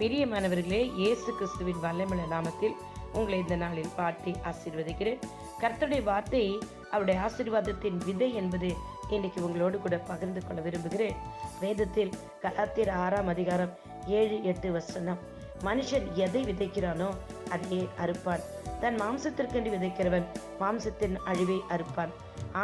பிரியமானவர்களே இயேசு கிறிஸ்துவின் வல்லமிழ நாமத்தில் உங்களை இந்த நாளில் பார்த்து ஆசீர்வதிக்கிறேன். கர்த்தருடைய வார்த்தை அவருடைய ஆசீர்வாதத்தின் விதை என்பது இன்னைக்கு உங்களோடு கூட பகிர்ந்து கொள்ள விரும்புகிறேன். வேதத்தில் கலாத்திர ஆறாம் அதிகாரம் ஏழு எட்டு வசனம் மனுஷன் எதை விதைக்கிறானோ அதையே அறுப்பான். தன் மாம்சத்திற்கென்று விதைக்கிறவன் மாம்சத்தின் அழிவை அறுப்பான்.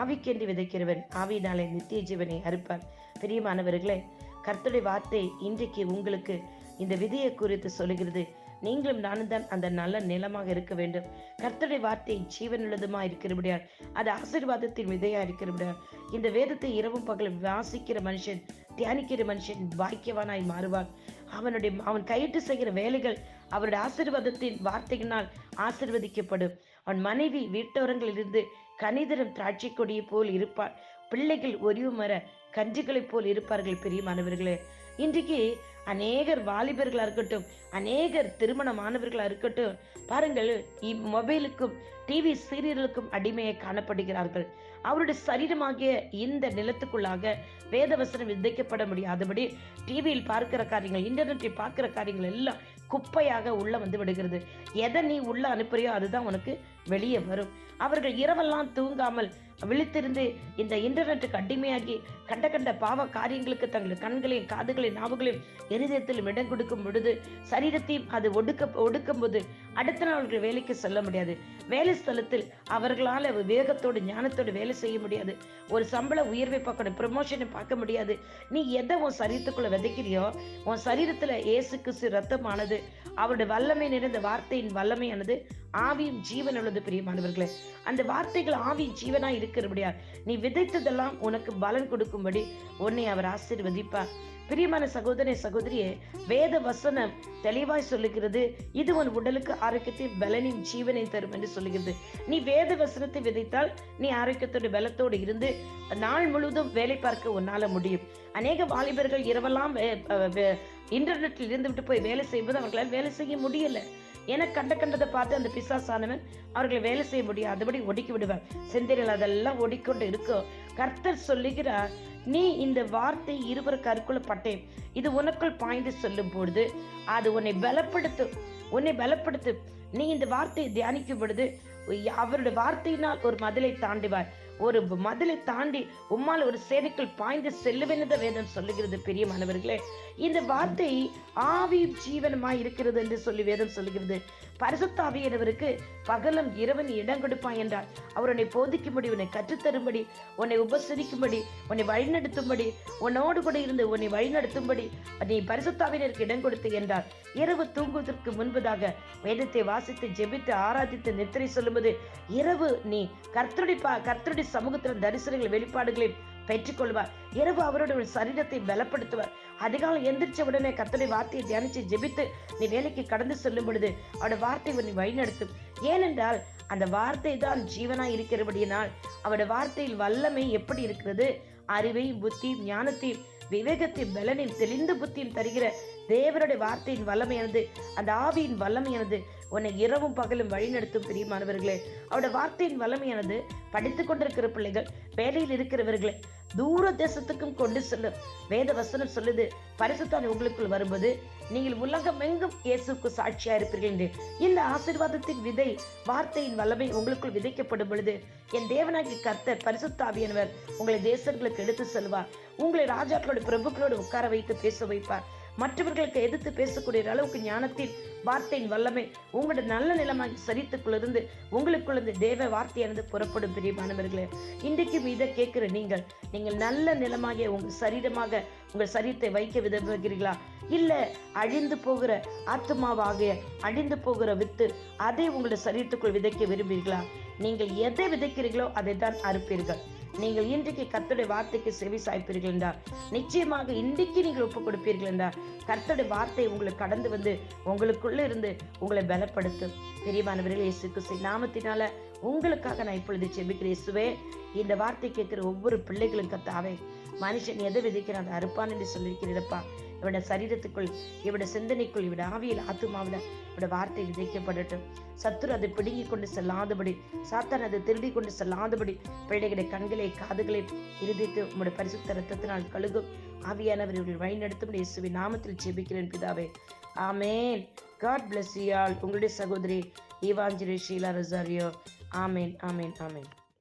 ஆவிக்கென்று விதைக்கிறவன் ஆவியினாலே நித்திய ஜீவனை அறுப்பான். பிரியமானவர்களே கர்த்தருடைய வார்த்தை இன்றைக்கு உங்களுக்கு இந்த விதியை குறித்து சொல்லுகிறது. நீங்களும் நானும் தான் அந்த நல்ல நிலமாக இருக்க வேண்டும். கர்த்தருடைய வார்த்தை ஜீவனுள்ளதுமா இருக்கிறபடியால் அது ஆசீர்வாதத்தின் விதையா இருக்கிறபடியால். இந்த வேதத்தை இரவும் பகலும் வாசிக்கிற மனுஷன் தியானிக்கிற மனுஷன் பாக்கியவானாய் மாறுவான். அவனுடைய அவன் கையிட்டு செய்கிற வேலைகள் அவருடைய ஆசீர்வாதத்தின் வார்த்தையினால் ஆசிர்வதிக்கப்படும். அவன் மனைவி வீட்டோரங்களிலிருந்து கனிதரும் திராட்சை கொடியை போல் இருப்பாள். பிள்ளைகள் ஒரிவு மர கன்றுகளைப் போல் இருப்பார்கள் பெரியமானவர்களே. இன்றைக்கு அநேகர் வாலிபர்களாக இருக்கட்டும் அநேகர் திருமணமானவர்களாக இருக்கட்டும் பாருங்கள் மொபைலுக்கும் டிவி சீரியலுக்கும் அடிமையை காணப்படுகிறார்கள். அவருடைய சரீரமாகிய இந்த நிலத்துக்குள்ளாக வேதவசனம் விதைக்கப்பட முடியாதபடி டிவியில் பார்க்கிற காரியங்கள் இன்டர்நெட்டில் பார்க்கிற காரியங்கள் எல்லாம் குப்பையாக உள்ள வந்து விடுகிறது. எதை நீ உள்ள அனுப்புறியோ அதுதான் உனக்கு வெளியே வரும். அவர்கள் இரவெல்லாம் தூங்காமல் விழித்திருந்து இந்த இன்டர்நெட்டுக்கு அடிமையாகி கண்ட கண்ட பாவ காரியங்களுக்கு தங்கள் கண்களையும் காதுகளையும் நாவுகளையும் இருதயத்திலும் இடம் கொடுக்கும் பொழுது சரீரத்தையும் அது ஒடுக்க ஒடுக்கும் போது அடுத்த நாள் அவர்கள் வேலைக்கு செல்ல முடியாது. வேலை ஸ்தலத்தில் அவர்களால் வேகத்தோடு ஞானத்தோடு வேலை செய்ய முடியாது. ஒரு சம்பள உயர்வை பார்க்கணும் ப்ரமோஷனை பார்க்க முடியாது. நீ எதை உன் சரீரத்துக்குள்ள விதைக்கிறியோ உன் சரீரத்தில் இயேசு கிறிஸ்து ரத்தமானது அவருடைய வல்லமை நிறைந்த வார்த்தையின் வல்லமையானது ஆவியும் ஜீவன் உள்ளது பிரியமானவர்களே அந்த வார்த்தைகள் ஆவி ஜீவனா இருக்கிறபடியா நீ விதைத்ததெல்லாம் உனக்கு பலன் கொடுக்கும்படி உன்னை அவர் ஆசீர்வதிப்பார். பிரியமான சகோதரே சகோதரியே வேத வசனம் தெளிவாய் சொல்லுகிறது. இது உன் உடலுக்கு ஆரோக்கியத்தை பலனின் ஜீவனை தரும் என்று சொல்லுகிறது. நீ வேத வசனத்தை விதைத்தால் நீ ஆரோக்கியத்தோடு பலத்தோடு இருந்து நாள் முழுவதும் வேலை பார்க்க உன்னால முடியும். அநேக வாலிபர்கள் இரவெல்லாம் இன்டர்நெட்டில் இருந்து விட்டு போய் வேலை செய்வது அவர்களால் வேலை செய்ய முடியல. என கண்ட கண்டதை பார்த்து அந்த பிசாசானவன் அவர்களை வேலை செய்ய முடியும் அதுபடி ஒடுக்கி விடுவான். செந்திரல் அதெல்லாம் ஒடிக்கொண்டு இருக்கும் கர்த்தர் சொல்லுகிறார் நீ இந்த வார்த்தை இருவர் கருக்குள்ள பட்டேன். இது உனக்குள் பாய்ந்து சொல்லும் பொழுது அது உன்னை பலப்படுத்தும் உன்னை பலப்படுத்தும் நீ இந்த வார்த்தையை தியானிக்கும் பொழுது அவருடைய வார்த்தையினால் ஒரு மதிலை தாண்டிவார் ஒரு மதிலை தாண்டி உம்மால் ஒரு சேவைக்குள் பாய்ந்து செல்லுவெனத வேதம் சொல்லுகிறது பெரிய மாணவர்களே. இந்த வார்த்தை ஆவி ஜீவனமாய் இருக்கிறது என்று சொல்லி வேதம் சொல்லுகிறது. பரிசுத்தாவியனவருக்கு பகலும் இரவன் இடம் கொடுப்பான் என்றார். அவர் உன்னை போதிக்கும்படி உன்னை கற்றுத்தரும்படி உன்னை உபசரிக்கும்படி உன்னை வழிநடத்தும்படி உன்னோடு கூட இருந்து உன்னை வழிநடத்தும்படி நீ பரிசுத்தாவினருக்கு இடம் கொடுத்து என்றார். இரவு தூங்குவதற்கு முன்பதாக வேதத்தை வாசித்து ஜெபித்து ஆராதித்து நித்திரை சொல்லும்போது இரவு நீ கர்த்தருடைய கர்த்தருடைய சமூகத்தின் தரிசனங்கள் வெளிப்பாடுகளையும் பெற்றுக்கொள்வார். இரவு அவருடைய சரீரத்தை பலப்படுத்துவார். அதிகாலம் எந்திரிச்ச உடனே கத்தனை வார்த்தையை தியானிச்சு ஜெபித்து நீ வேலைக்கு கடந்து செல்லும் பொழுது அவருடைய வார்த்தை உன்னை வழிநடத்தும். ஏனென்றால் அந்த வார்த்தை தான் ஜீவனாய் இருக்கிறபடியினால் அவருடைய வார்த்தையில் வல்லமை எப்படி இருக்கிறது? அறிவையும் புத்தியும் ஞானத்தையும் விவேகத்தையும் பலனையும் தெளிந்த புத்தியும் தருகிற தேவருடைய வார்த்தையின் வல்லமையானது அந்த ஆவியின் வல்லமையானது உன்னை இரவும் பகலும் வழிநடத்தும் பிரியமானவர்களே அவருடைய வார்த்தையின் வல்லமையானது படித்துக் கொண்டிருக்கிற பிள்ளைகள் வேலையில் இருக்கிறவர்களே தூர தேசத்துக்கும் கொண்டு செல்லும். வேத வசனம் சொல்லுது பரிசுத்தான் உங்களுக்குள் வரும்போது நீங்கள் உலகம் எங்கும் இயேசுக்கு சாட்சியா இருப்பீர்கள் என்று. இந்த ஆசீர்வாதத்தின் விதை வார்த்தையின் வல்லமை உங்களுக்குள் விதைக்கப்படும் பொழுது என் தேவனாகி கர்த்தர் பரிசுத்தாவியனவர் உங்களை தேசங்களுக்கு எடுத்து செல்வார். உங்களை ராஜாக்களோட பிரபுக்களோடு உட்கார வைத்து பேச வைப்பார். மற்றவர்களுக்கு எதிர்த்து பேசக்கூடிய அளவுக்கு ஞானத்தின் வார்த்தையின் வல்லமை உங்களோட நல்ல நிலைமை சரித்துக்குள்ளிருந்து உங்களுக்குள்ளிருந்து தேவ வார்த்தையானது புறப்படும் பிரியமானவர்களே இன்றைக்கும் இதை கேட்கிற நீங்கள் நீங்கள் நல்ல நிலமாகிய உங்கள் சரீரமாக உங்கள் சரீரத்தை வைக்க விரும்புகிறீர்களா? இல்ல அழிந்து போகிற ஆத்மாவாகிய அழிந்து போகிற வித்து அதை உங்களுடைய சரீரத்துக்குள் விதைக்க விரும்புகிறீர்களா? நீங்கள் எதை விதைக்கிறீர்களோ அதை தான் அறுப்பீர்கள். நீங்கள் இன்றைக்கு கர்த்தருடைய வார்த்தைக்கு செவி சாய்ப்பீர்கள் என்றார். நிச்சயமாக இன்றைக்கு நீங்கள் ஒப்பு கொடுப்பீர்கள் என்றார். கர்த்தருடைய வார்த்தை உங்களுக்கு கடந்து வந்து உங்களுக்குள்ள இருந்து உங்களை பலப்படுத்தும். பெரியமானவர்கள் இயேசு கிறிஸ்து நாமத்தினால உங்களுக்காக நான் இப்பொழுது செபிக்கிறேன் இயேசுவே இந்த வார்த்தை கேட்கிற ஒவ்வொரு பிள்ளைகளும் கத்தாவே மனுஷன் எதை விதைக்கிறான் அதை அறுப்பான் என்று சொல்லியிருக்கிறப்பா இவட சரீரத்துக்குள் இவட சிந்தனைக்குள் இவட ஆவியில் ஆத்துமாவில் உடைய வார்த்தை விதைக்கப்படட்டும் சத்துரு அதை பிடுங்கி கொண்டு செல்லாதபடி சாத்தான் அதை திருடி கொண்டு செல்லாதபடி பிள்ளைகளுடைய கண்களை காதுகளை இருதித்து உங்களுடைய பரிசுத்த ரத்தத்தினால் கழுகும். ஆவியானவர் இவர்கள் வழிநடத்தும் இயேசுவின் நாமத்தில் ஜெபிக்கிறேன் பிதாவே. ஆமேன். காட் பிளஸ் யூ ஆல் உங்களுடைய சகோதரி ஈவாஞ்சலி ஷீலா ரசாரியோ. ஆமேன் ஆமேன் ஆமேன்.